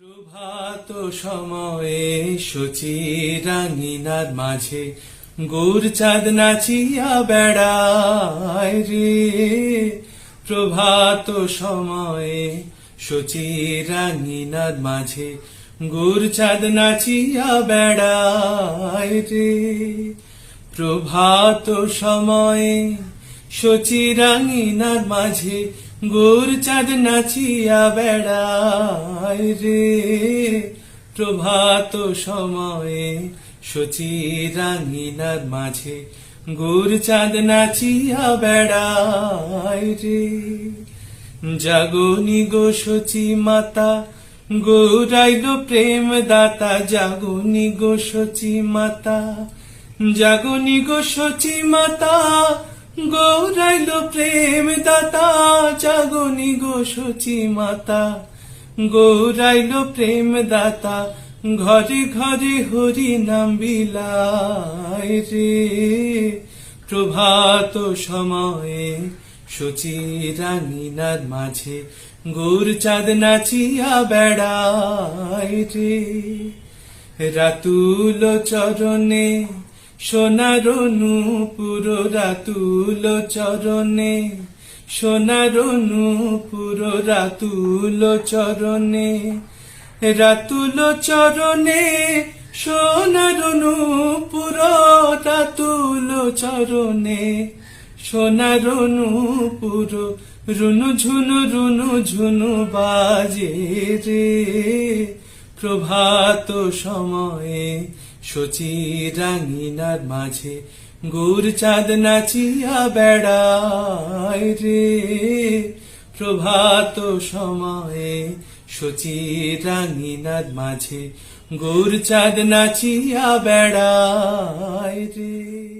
প্রভাত সময়ে সচি রাঙিনার মাঝে গুর চাঁদ নাচিয়া বেড়ায় রে। প্রভাত সময়ে সচি রাঙিনার মাঝে গুর চাঁদ নাচিয়া বেড়ায় রে। প্রভাত সময়ে সচি রাঙিনার মাঝে গোর চাঁদ নাচিয়া বেড়ায় রে। প্রভাত সময়ে সচি রাঙিনার মাঝে গোর চাঁদ নাচিয়া বেড়ায় রে। জাগনি গো সচি মাতা, গৌরাইল প্রেম দাতা জাগনি গো সচি মাতা জাগনি গো সচি মাতা গৌরাইল প্রেম দাতা, জাগনি গো সচি মাতা। গৌরাইল প্রেম দাতা, ঘরে ঘরে হরি নাম বিলায় রে। প্রভাত সময়ে সচি রাঙিনার মাঝে গৌর চাঁদ নাচিয়া বেড়ায় রে। রাতুল চরণে সোনার নূপুর রাতুল চরণে সোনার নূপুর রাতুল চরণে রাতুল চরণে সোনার নূপুর রাতুল চরণে সোনার নূপুর রুনু ঝুনু রুনু ঝুনু বাজে রে। প্রভাত সময়ে সচি রাঙিনার মাঝে গুর চাঁদ নাচিয়া বেড়ায় রে। প্রভাত সময়ে সচি রাঙিনার মাঝে গুর চাঁদ নাচিয়া বেড়ায় রে।